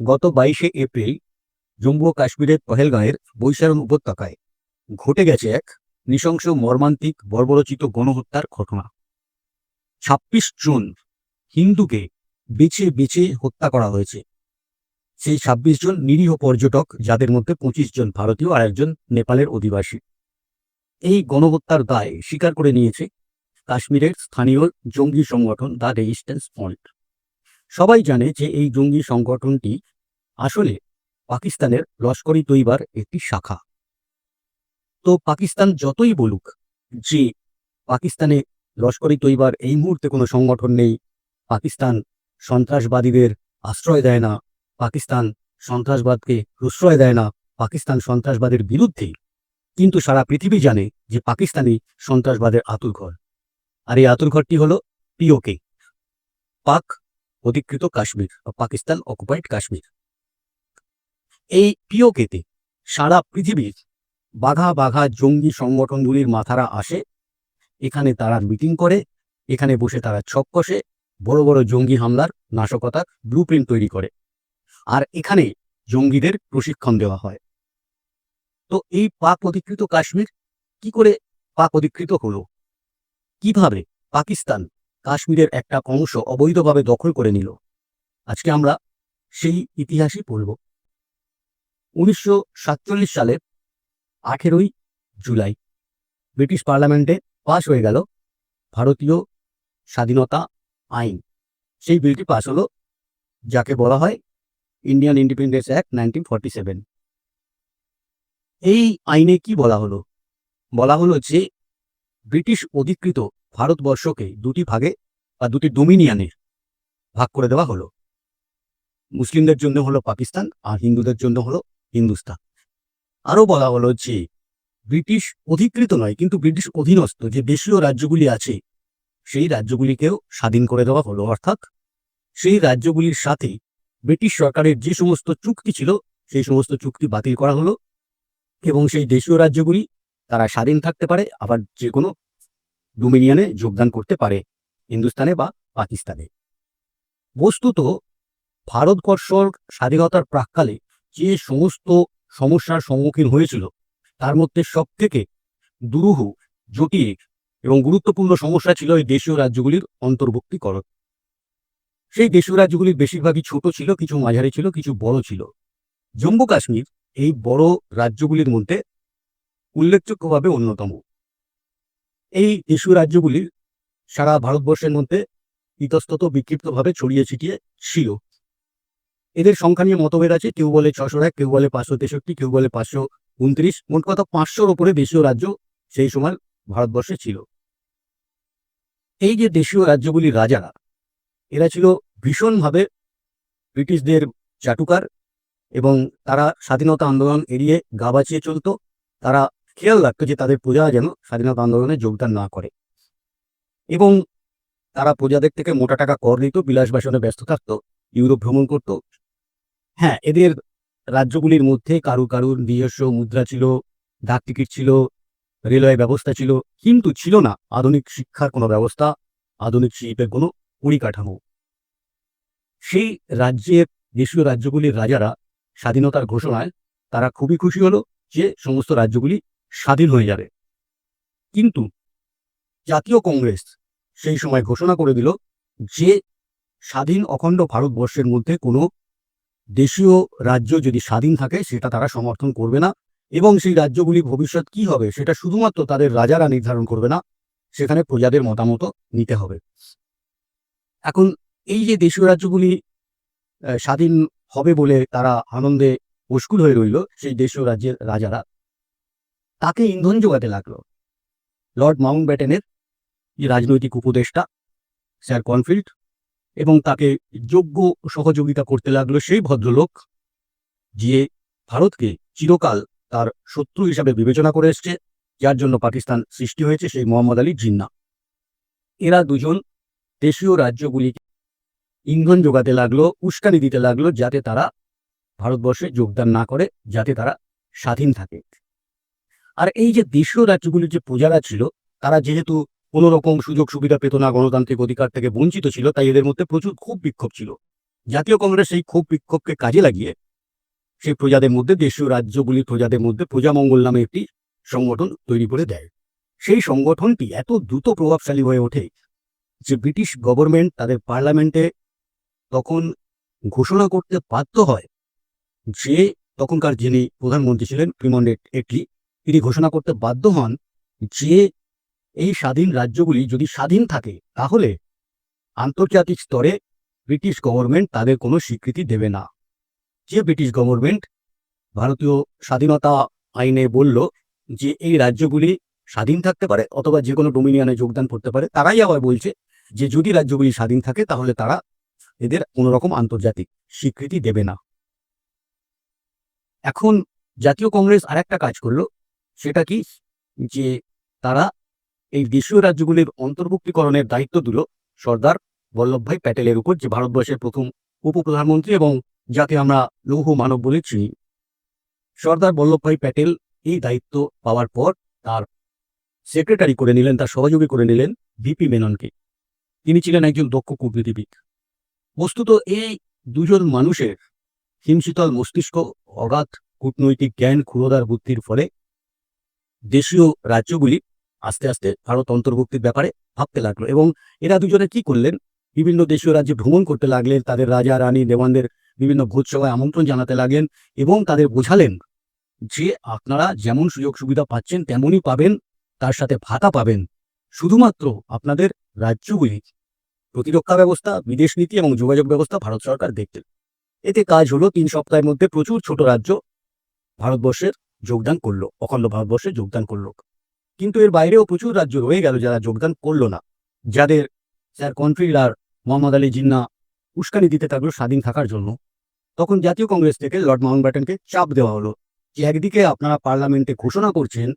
গত বাইশে এপ্রিল জম্মু ও কাশ্মীরের পহেলগাঁয়ের বৈশারণ উপত্যকায় ঘটে গেছে এক নৃশংস মর্মান্তিক বর্বরচিত গণহত্যার ঘটনা। ছাব্বিশ জন হিন্দুকে বেছে বেছে হত্যা করা হয়েছে। সেই ছাব্বিশ জন নিরীহ পর্যটক, যাদের মধ্যে পঁচিশ জন ভারতীয় আর একজন নেপালের অধিবাসী। এই গণহত্যার দায় স্বীকার করে নিয়েছে কাশ্মীরের স্থানীয় জঙ্গি সংগঠন দ্য রেজিস্ট্যান্স ফ্রন্ট সবাই জানে যে এই জঙ্গি সংগঠনটি আসলে, পাকিস্তানের লস্করি তৈবার একটি শাখা। তো পাকিস্তান যতই বলুক যে পাকিস্তানে লস্করি তৈবার এই মুহূর্তে কোনো সংগঠন নেই, পাকিস্তান সন্ত্রাসবাদীদের আশ্রয় দেয় না, পাকিস্তান সন্ত্রাসবাদকে প্রশ্রয় দেয় না, পাকিস্তান সন্ত্রাসবাদের বিরুদ্ধে। কিন্তু সারা পৃথিবী জানে যে পাকিস্তানি সন্ত্রাসবাদের আতুরঘর আর এই আতুরঘরটি হল পিওকে, পাক অধিকৃত কাশ্মীর বা পাকিস্তান অকুপাইড কাশ্মীর। এই পিওকেতে সারা পৃথিবীর বাঘা বাঘা জঙ্গি সংগঠনগুলির মাথারা আসে। এখানে তারা মিটিং করে, এখানে বসে তারা ছক কষে, বড় বড় জঙ্গি হামলার নাশকতার ব্লু তৈরি করে। আর এখানে জঙ্গিদের প্রশিক্ষণ দেওয়া হয়। তো এই পাক অধিকৃত কাশ্মীর কি করে পাক অধিকৃত হলো? কীভাবে পাকিস্তান কাশ্মীরের একটা অংশ অবৈধভাবে দখল করে নিল? আজকে আমরা সেই ইতিহাসই পড়ব। উনিশশো সাতচল্লিশ সালের আঠেরোই জুলাই। ব্রিটিশ পার্লামেন্টে পাশ হয়ে গেল ভারতীয় স্বাধীনতা আইন। সেই বিলটি পাশ হলো, যাকে বলা হয় ইন্ডিয়ান ইন্ডিপেন্ডেন্স অ্যাক্ট নাইনটিন এই আইনে কি বলা হলো? বলা হলো যে ব্রিটিশ অধিকৃত ভারতবর্ষকে দুটি ভাগে বা দুটি ডোমিনিয়নে ভাগ করে দেওয়া হলো। মুসলিমদের জন্য হলো পাকিস্তান আর হিন্দুদের জন্য হলো হিন্দুস্তান। আরও বলা হলো যে, ব্রিটিশ অধিকৃত নয়, কিন্তু ব্রিটিশ অধীনস্থ যে দেশীয় রাজ্যগুলি আছে, সেই রাজ্যগুলিকেও স্বাধীন করে দেওয়া হলো। অর্থাৎ সেই রাজ্যগুলির সাথে ব্রিটিশ সরকারের যে সমস্ত চুক্তি ছিল, সেই সমস্ত চুক্তি বাতিল করা হলো এবং সেই দেশীয় রাজ্যগুলি তারা স্বাধীন থাকতে পারে, আবার যে কোনো ডোমিনিয়নে যোগদান করতে পারে, হিন্দুস্তানে বা পাকিস্তানে। বস্তুত ভারতবর্ষর স্বাধীনতার প্রাককালে যে সমস্ত সমস্যার সম্মুখীন হয়েছিল, তার মধ্যে সব থেকে দুরূহ, জটিল এবং গুরুত্বপূর্ণ সমস্যা ছিল এই দেশীয় রাজ্যগুলির অন্তর্ভুক্তিকরণ সেই দেশীয় রাজ্যগুলির বেশিরভাগই ছোট ছিল, কিছু মাঝারি ছিল, কিছু বড় ছিল। জম্মু কাশ্মীর এই বড় রাজ্যগুলির মধ্যে উল্লেখযোগ্যভাবে অন্যতম। এই দেশীয় রাজ্যগুলির সারা ভারতবর্ষের মধ্যে ইতস্তত বিক্ষিপ্তভাবে ছড়িয়ে ছিটিয়ে ছিল। এদের সংখ্যা নিয়ে মতভেদ আছে। কেউ বলে ছশো এক, কেউ বলে পাঁচশো তেষট্টি, কেউ বলে পাঁচশো উনত্রিশ। মোট কথা পাঁচশোর ওপরে দেশীয় রাজ্য সেই সময় ভারতবর্ষে ছিল। এই যে দেশীয় রাজ্যগুলির রাজারা, এরা ছিল ভীষণভাবে ব্রিটিশদের চাটুকার এবং তারা স্বাধীনতা আন্দোলন এড়িয়ে গা বাঁচিয়ে চলত। তারা খেয়াল রাখতো যে তাদের প্রজা যেন স্বাধীনতা আন্দোলনে যোগদান না করে। এবং তারা প্রজাদের থেকে মোটা টাকা কর নিত বিলাস বাসনে ব্যস্ত থাকতো, ইউরোপ ভ্রমণ করত হ্যাঁ এদের রাজ্যগুলির মধ্যে কারু কারুর নিজস্ব মুদ্রা ছিল, ডাক টিকিট ছিল, রেলওয়ে ব্যবস্থা ছিল, কিন্তু ছিল না আধুনিক শিক্ষার কোনো ব্যবস্থা, আধুনিক শিল্পের কোনো পরিকাঠামো। সেই রাজ্যের দেশীয় রাজ্যগুলির রাজারা স্বাধীনতার ঘোষণায় তারা খুবই খুশি হলো যে সমস্ত রাজ্যগুলি স্বাধীন হয়ে যাবে। কিন্তু জাতীয় কংগ্রেস সেই সময় ঘোষণা করে দিল যে স্বাধীন অখণ্ড ভারতবর্ষের মধ্যে কোনো দেশীয় রাজ্য যদি স্বাধীন থাকে, সেটা তারা সমর্থন করবে না এবং সেই রাজ্যগুলি ভবিষ্যৎ কি হবে, সেটা শুধুমাত্র তাদের রাজারা নির্ধারণ করবে না, সেখানে প্রজাদের মতামত নিতে হবে। এখন এই যে দেশীয় রাজ্যগুলি স্বাধীন হবে বলে তারা আনন্দে মুশকুল হয়ে রইল, সেই দেশীয় রাজ্যের রাজারা, তাকে ইন্ধন যোগাতে লাগল। লর্ড মাউন্ট ব্যাটেনের যে রাজনৈতিক উপদেষ্টা, স্যার কনফিল্ড এবং তাকে যোগ্য সহযোগিতা করতে লাগল সেই ভদ্রলোক যে ভারতকে চিরকাল তার শত্রু হিসাবে বিবেচনা করে এসছে, যার জন্য পাকিস্তান সৃষ্টি হয়েছে সেই মোহাম্মদ আলী জিন্না। এরা দুজন দেশীয় রাজ্যগুলিকে ইন্ধন যোগাতে লাগল, উস্কানি দিতে লাগল, যাতে তারা ভারতবর্ষে যোগদান না করে, যাতে তারা স্বাধীন থাকে। আর এই যে দেশীয় রাজ্যগুলির যে প্রজারা ছিল, তারা যেহেতু কোনো রকম সুযোগ সুবিধা পেত না, গণতান্ত্রিক অধিকার থেকে বঞ্চিত ছিল, তাই এদের মধ্যে প্রচুর খুব বিক্ষোভ ছিল। জাতীয় কংগ্রেস সেই ক্ষোভ বিক্ষোভকে কাজে লাগিয়ে সেই প্রজাদের মধ্যে, দেশীয় রাজ্যগুলির প্রজাদের মধ্যে প্রজামঙ্গল নামে একটি সংগঠন তৈরি করে দেয়। সেই সংগঠনটি এত দ্রুত প্রভাবশালী হয়ে ওঠে যে ব্রিটিশ গভর্নমেন্ট তাদের পার্লামেন্টে তখন ঘোষণা করতে বাধ্য হয় যে তখনকার যিনি প্রধানমন্ত্রী ছিলেন, প্রিমন্ডেট এটলি, তিনি ঘোষণা করতে বাধ্য হন যে এই স্বাধীন রাজ্যগুলি যদি স্বাধীন থাকে, তাহলে আন্তর্জাতিক স্তরে ব্রিটিশ গভর্নমেন্ট তাদের কোনো স্বীকৃতি দেবে না। যে ব্রিটিশ গভর্নমেন্ট ভারতীয় স্বাধীনতা আইনে বলল যে এই রাজ্যগুলি স্বাধীন থাকতে পারে অথবা যে কোনো ডোমিনিয়নে যোগদান করতে পারে, তারাই আবার বলছে যে যদি রাজ্যগুলি স্বাধীন থাকে, তাহলে তারা এদের কোনো রকম আন্তর্জাতিক স্বীকৃতি দেবে না। এখন জাতীয় কংগ্রেস আরেকটা কাজ করল, সেটা কি? যে তারা এই দেশীয় রাজ্যগুলির অন্তর্ভুক্তিকরণের দায়িত্ব দিল সর্দার বল্লভভাই প্যাটেলের উপর যে ভারতবর্ষের প্রথম উপপ্রধানমন্ত্রী এবং যাকে আমরা লৌহ মানব বলে চিনি। সর্দার বল্লভভাই প্যাটেল এই দায়িত্ব পাওয়ার পর তার সেক্রেটারি করে নিলেন, তার সহযোগী করে নিলেন ভিপি মেননকে। তিনি ছিলেন একজন দক্ষ কূটনীতিবিদ। বস্তুত এই দুজন মানুষের হিমশীতল মস্তিষ্ক, অগাধ কূটনৈতিক জ্ঞান, ক্ষুরোদার বুদ্ধির ফলে দেশীয় রাজ্যগুলি আস্তে আস্তে ভারত অন্তর্ভুক্তির ব্যাপারে ভাবতে লাগল এবং এরা দুজনে কি করলেন? বিভিন্ন দেশীয় রাজ্যে ভ্রমণ করতে লাগলেন, তাদের রাজা, রানী, দেওয়ানদের বিভিন্ন ভোজসভায় আমন্ত্রণ জানাতে লাগলেন এবং তাদের বোঝালেন যে আপনারা যেমন সুযোগ সুবিধা পাচ্ছেন, তেমনই পাবেন, তার সাথে ভাতা পাবেন। শুধুমাত্র আপনাদের রাজ্যগুলি, প্রতিরক্ষা ব্যবস্থা, বিদেশ নীতি এবং যোগাযোগ ব্যবস্থা ভারত সরকার দেখতেন এতে কাজ হলো, তিন সপ্তাহের মধ্যে প্রচুর ছোট রাজ্য ভারতবর্ষের যোগদান করল, অখণ্ড ভারতবর্ষে যোগদান করল। কিন্তু এর বাইরেও প্রচুর রাজ্য রয়ে গেল যারা যোগদান করল না। যাদের, স্যার কন্ট্রিলার মোহাম্মদ আলী জিন্না উস্কানি দিতে থাকল স্বাধীন থাকার জন্য। তখন জাতীয় কংগ্রেস থেকে লর্ড মাউন্ট ব্যাটেনকে চাপ দেওয়া হলো যে একদিকে আপনারা পার্লামেন্টে ঘোষণা করছেন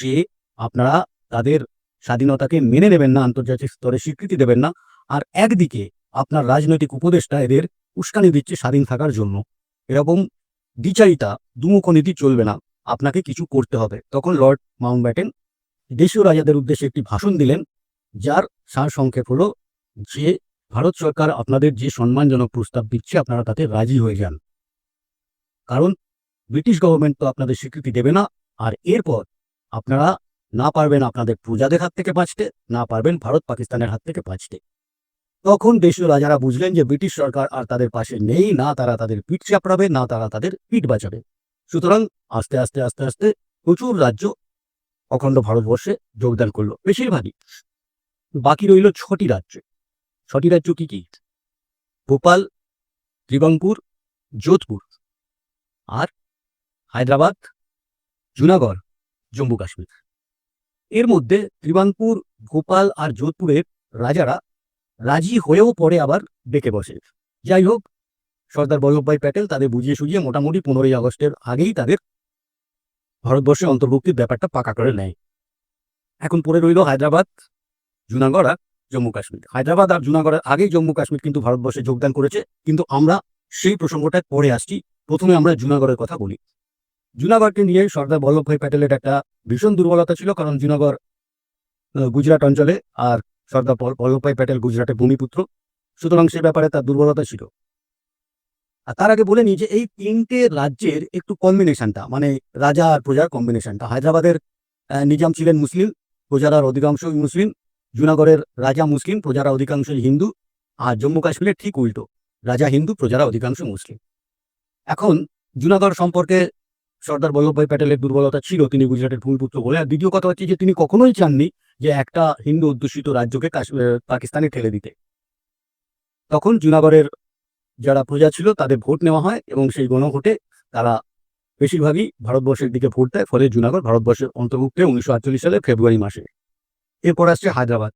যে আপনারা তাদের স্বাধীনতাকে মেনে নেবেন না, আন্তর্জাতিক স্তরে স্বীকৃতি দেবেন না, আর একদিকে আপনার রাজনৈতিক উপদেষ্টা এদের উস্কানি দিচ্ছে স্বাধীন থাকার জন্য। এরকম দ্বিচারিতা, দুমুখ নীতি চলবে না, আপনাকে কিছু করতে হবে। তখন লর্ড মাউন্ট ব্যাটেন দেশীয় রাজাদের উদ্দেশ্যে একটি ভাষণ দিলেন, যার সার সংক্ষেপ হলো যে, ভারত সরকার আপনাদের যে সম্মানজনক প্রস্তাব দিচ্ছে, আপনারা তাতে রাজি হয়ে যান। কারণ, ব্রিটিশ গভর্নমেন্ট তো আপনাদের স্বীকৃতি দেবে না, আর এরপর আপনারা না পারবেন আপনাদের প্রজাদের হাত থেকে বাঁচতে, না পারবেন ভারত পাকিস্তানের হাত থেকে বাঁচতে। তখন দেশীয় রাজারা বুঝলেন যে, ব্রিটিশ সরকার আর তাদের পাশে নেই, না তারা তাদের পিঠ চাপড়াবে, না তারা তাদের পিঠ বাঁচাবে। সুতরাং আস্তে আস্তে আস্তে আস্তে প্রচুর রাজ্য অখণ্ড ভারতবর্ষে যোগদান করল, বেশিরভাগই। বাকি রইল ছটি রাজ্য। ছটি রাজ্য কি কি? ভোপাল ত্রিবাংপুর যোধপুর আর হায়দ্রাবাদ, জুনাগড়, জম্মু কাশ্মীর। এর মধ্যে ত্রিবাংপুর ভোপাল আর যোধপুরের রাজারা রাজি হয়েও পরে আবার ডেকে বসে। যাই হোক, সর্দার বল্লভভাই প্যাটেল তাদের বুঝিয়ে সুঝিয়ে মোটামুটি পনেরোই আগস্টের আগেই তাদের ভারতবর্ষে অন্তর্ভুক্তির ব্যাপারটা পাকা করে নেয়। এখন পড়ে রইল হায়দ্রাবাদ জুনাগড় আর জম্মু কাশ্মীর। হায়দ্রাবাদ আর জুনাগড়ের আগেই জম্মু কাশ্মীর কিন্তু ভারতবর্ষে যোগদান করেছে। কিন্তু আমরা সেই প্রসঙ্গটায় পরে আসছি। প্রথমে আমরা জুনাগড়ের কথা বলি। জুনাগড়কে নিয়ে সর্দার বল্লভভাই প্যাটেলের একটা ভীষণ দুর্বলতা ছিল। কারণ জুনাগড় গুজরাট অঞ্চলে আর সর্দার বল- বল্লভভাই প্যাটেল গুজরাটের ভূমিপুত্র। সুতরাং সে ব্যাপারে তার দুর্বলতা ছিল। আর তার আগে বলে নিই যে এই তিনটে রাজ্যের একটু কম্বিনেশনটা মানে রাজা আর প্রজার কম্বিনেশনটা হায়দ্রাবাদের নিজাম ছিলেন মুসলিম প্রজারা অধিকাংশই মুসলিম। জুনাগড়ের রাজা মুসলিম, প্রজারা অধিকাংশই হিন্দু। আর জম্মু কাশ্মীরের ঠিক উল্টো, রাজা হিন্দু, প্রজারা অধিকাংশ মুসলিম। এখন জুনাগড় সম্পর্কে সর্দার বল্লভভাই প্যাটেলের দুর্বলতা ছিল, তিনি গুজরাটের ভূমিপুত্র বলে। আর দ্বিতীয় কথা হচ্ছে যে তিনি কখনোই চাননি যে একটা হিন্দু অধ্যুষিত রাজ্যকে পাকিস্তানে ঠেলে দিতে। তখন জুনাগড়ের যারা প্রজা ছিল তাদের ভোট নেওয়া হয় এবং সেই গণভোটে তারা বেশিরভাগই ভারতবর্ষের দিকে ভোট দেয়, ফলে জুনাগড় ভারতবর্ষের অন্তর্ভুক্ত উনিশশো আটচল্লিশ সালের ফেব্রুয়ারি মাসে। এরপর আসছে হায়দ্রাবাদ।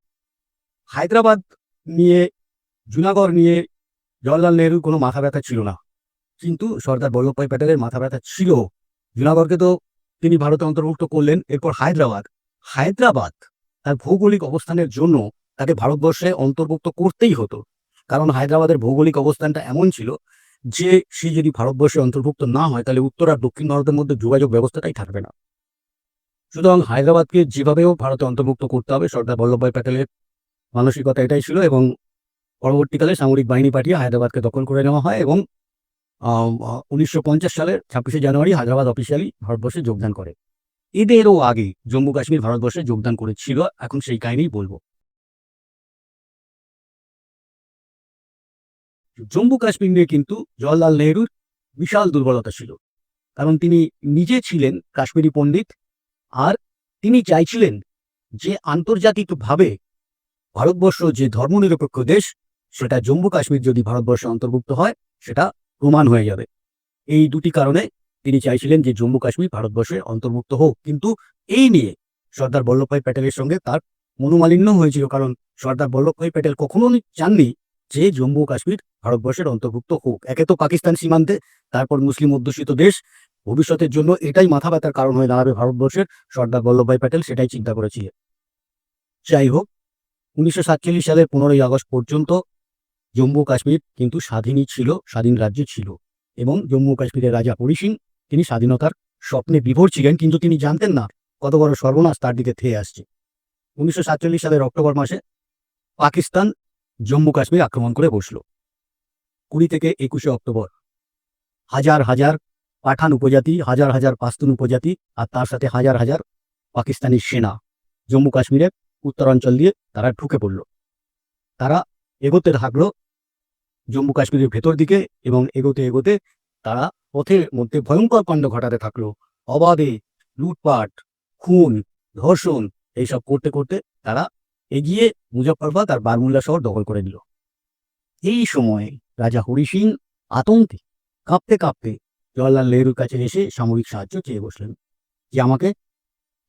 হায়দ্রাবাদ নিয়ে, জুনাগড় নিয়ে জওয়াহরলাল নেহরুর কোনো মাথা ব্যথা ছিল না। কিন্তু সর্দার বল্লভভাই প্যাটেলের মাথা ব্যথা ছিল। জুনাগড়কে তো তিনি ভারতে অন্তর্ভুক্ত করলেন। এরপর হায়দ্রাবাদ। হায়দ্রাবাদ তার ভৌগোলিক অবস্থানের জন্য তাকে ভারতবর্ষে অন্তর্ভুক্ত করতেই হতো। কারণ হায়দ্রাবাদের ভৌগোলিক অবস্থানটা এমন ছিল যে সে যদি ভারতবর্ষে অন্তর্ভুক্ত না হয়, তাহলে উত্তর আর দক্ষিণ ভারতের মধ্যে যোগাযোগ ব্যবস্থাটাই থাকবে না। সুতরাং হায়দ্রাবাদকে যেভাবেও ভারতে অন্তর্ভুক্ত করতে হবে, সর্দার বল্লভভাই প্যাটেলের মানসিকতা এটাই ছিল এবং পরবর্তীকালে সামরিক বাহিনী পাঠিয়ে হায়দ্রাবাদকে দখল করে নেওয়া হয় এবং উনিশশো পঞ্চাশ সালের ছাব্বিশে জানুয়ারি হায়দ্রাবাদ অফিসিয়ালি ভারতবর্ষে যোগদান করে। এদেরও আগে জম্মু কাশ্মীর ভারতবর্ষে যোগদান করেছিল, এখন সেই কাহিনী বলব। জম্মু কাশ্মীর নিয়ে কিন্তু জওয়াহরলাল নেহরুর বিশাল দুর্বলতা ছিল। কারণ তিনি নিজে ছিলেন কাশ্মীরি পণ্ডিত আর তিনি চাইছিলেন যে আন্তর্জাতিকভাবে ভারতবর্ষ যে ধর্মনিরপেক্ষ দেশ, সেটা জম্মু কাশ্মীর যদি ভারতবর্ষে অন্তর্ভুক্ত হয়, সেটা প্রমাণ হয়ে যাবে। এই দুটি কারণে তিনি চাইছিলেন যে জম্মু কাশ্মীর ভারতবর্ষে অন্তর্ভুক্ত হোক। কিন্তু এই নিয়ে সর্দার বল্লভভাই প্যাটেলের সঙ্গে তার মনোমালিন্য হয়েছিল, কারণ সর্দার বল্লভভাই প্যাটেল কখনো চাননি যে জম্মু কাশ্মীর ভারতবর্ষের অন্তর্ভুক্ত হোক। একে তো পাকিস্তান সীমান্তে, তারপর মুসলিম অধ্যুষিত দেশ। ভবিষ্যতের জন্য এটাই মাথা ব্যথার কারণ হয়ে দাঁড়াবে ভারতবর্ষের। সর্দার বল্লভভাই প্যাটেল সেটাই চিন্তা করেছিলেন যাই হোক, উনিশশো সাতচল্লিশ সালের পনেরোই আগস্ট পর্যন্ত জম্মু কাশ্মীর কিন্তু স্বাধীনই ছিল, স্বাধীন রাজ্য ছিল। এবং জম্মু কাশ্মীরের রাজা হরি সিং, তিনি স্বাধীনতার স্বপ্নে বিভোর ছিলেন, কিন্তু তিনি জানতেন না কত বড় সর্বনাশ তার দিকে থেয়ে আসছে। উনিশশো সাতচল্লিশ সালের অক্টোবর মাসে পাকিস্তান জম্মু কাশ্মীর আক্রমণ করে বসল। কুড়ি থেকে একুশে অক্টোবর। হাজার হাজার পাঠান উপজাতি, হাজার হাজার পাস্তুন উপজাতি আর তার সাথে হাজার হাজার পাকিস্তানি সেনা জম্মু কাশ্মীরের উত্তরাঞ্চল দিয়ে তারা ঢুকে পড়ল। তারা এগোতে থাকল জম্মু কাশ্মীরের ভেতর দিকে এবং এগোতে এগোতে তারা পথের মধ্যে ভয়ঙ্কর কাণ্ড ঘটাতে থাকল। অবাধে, লুটপাট, খুন, ধর্ষণ এইসব করতে করতে তারা এগিয়ে মুজফ্ফরবাদ আর বারমুল্লা শহর দখল করে নিল। এই সময়ে রাজা হরি সিং আতঙ্কে কাঁপতে কাঁপতে জওয়াহরলাল নেহরুর কাছে এসে সামরিক সাহায্য চেয়ে বসলেন যে, আমাকে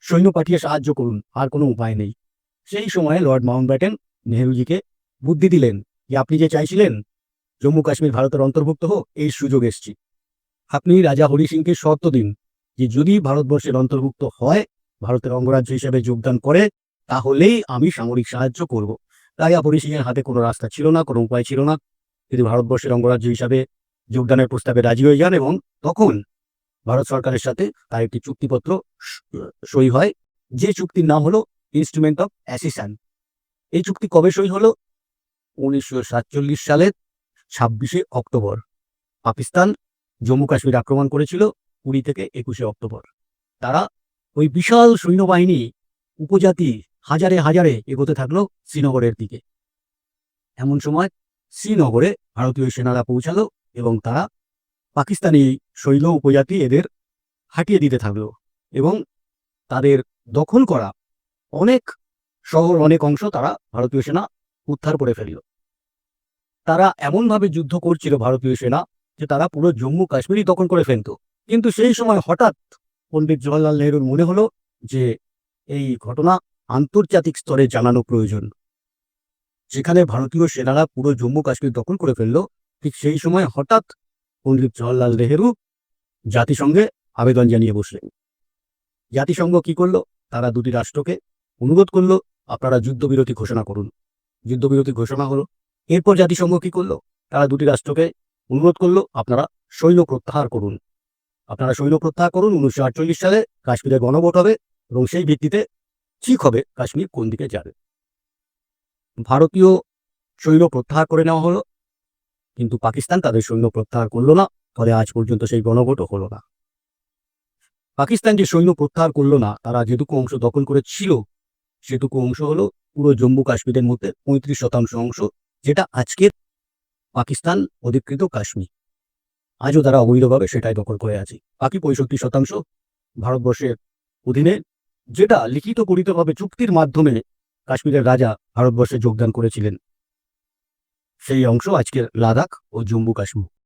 সৈন্য পাঠিয়ে সাহায্য করুন, আর কোনো উপায় নেই। সেই সময়ে লর্ড মাউন্ট ব্যাটেন নেহরুজিকে বুদ্ধি দিলেন যে, আপনি যে চাইছিলেন জম্মু কাশ্মীর ভারতের অন্তর্ভুক্ত হোক এই সুযোগ এসছি। আপনি রাজা হরি সিংকে শর্ত দিন যে, যদি ভারতবর্ষের অন্তর্ভুক্ত হয়, ভারতের অঙ্গরাজ্য হিসেবে যোগদান করে তাহলেই আমি সামরিক সাহায্য করব। রাজা হরি সিং এর হাতে কোনো রাস্তা ছিল না, কোনো উপায় ছিল না। তিনি ভারতবর্ষের অঙ্গরাজ্য হিসাবে যোগদানের প্রস্তাবে রাজি হয়ে যান এবং তখন ভারত সরকারের সাথে তার একটি চুক্তিপত্র সই হয়। যে চুক্তির নাম হলো ইনস্ট্রুমেন্ট অফ অ্যাসিসান এই চুক্তি কবে সই হলো? উনিশশো সাতচল্লিশ সালের ছাব্বিশে অক্টোবর। পাকিস্তান জম্মু কাশ্মীর আক্রমণ করেছিল কুড়ি থেকে একুশে অক্টোবর। তারা ওই বিশাল সৈন্যবাহিনী উপজাতি হাজারে হাজারে এগোতে থাকল শ্রীনগরের দিকে। এমন সময় শ্রীনগরে ভারতীয় সেনারা পৌঁছালো এবং তারা পাকিস্তানি শৈল উপজাতি এদের হাঁটিয়ে দিতে থাকল এবং তাদের দখল করা অনেক শহর, অনেক অংশ তারা ভারতীয় সেনা উদ্ধার করে ফেলল। তারা এমনভাবে যুদ্ধ করছিল ভারতীয় সেনা যে তারা পুরো জম্মু কাশ্মীরই দখল করে ফেলত। কিন্তু সেই সময় হঠাৎ পণ্ডিত জওয়াহরলাল নেহরুর মনে হলো যে এই ঘটনা আন্তর্জাতিক স্তরে জানানো প্রয়োজন। যেখানে ভারতীয় সেনারা পুরো জম্মু কাশ্মীর দখল করে ফেলল, ঠিক সেই সময় হঠাৎ পণ্ডিত জওয়াহরলাল নেহেরু জাতিসংঘে আবেদন জানিয়ে বসলেন। জাতিসংঘ কি করল? তারা দুটি রাষ্ট্রকে অনুরোধ করল, আপনারা যুদ্ধবিরতি ঘোষণা করুন। যুদ্ধবিরতি ঘোষণা হলো, এরপর জাতিসংঘ কি করল? তারা দুটি রাষ্ট্রকে অনুরোধ করল, আপনারা সৈন্য প্রত্যাহার করুন। আপনারা সৈন্য প্রত্যাহার করুন, উনিশশো আটচল্লিশ সালে কাশ্মীরে গণভোট হবে এবং সেই ভিত্তিতে ঠিক হবে, কাশ্মীর কোন দিকে যাবে? ভারতীয় সৈন্য প্রত্যাহার করে নেওয়া হলো, কিন্তু পাকিস্তান তাদের সৈন্য প্রত্যাহার করল না, ফলে আজ পর্যন্ত সেই গণভোটও হলো না। পাকিস্তান যে সৈন্য প্রত্যাহার করল না, তারা যেটুকু অংশ দখল করেছিল, সেটুকু অংশ হলো পুরো জম্মু কাশ্মীরের মধ্যে পঁয়ত্রিশ শতাংশ অংশ, যেটা আজকের পাকিস্তান অধিকৃত কাশ্মীর। আজও তারা অবৈধভাবে সেটাই দখল করে আছে। বাকি পঁয়ষট্টি শতাংশ ভারতবর্ষের অধীনে যেটা লিখিত করিতভাবে চুক্তির মাধ্যমে কাশ্মীরের রাজা ভারতবর্ষে যোগদান করেছিলেন। সেই অংশ আজকের লাদাখ ও জম্মু কাশ্মীর।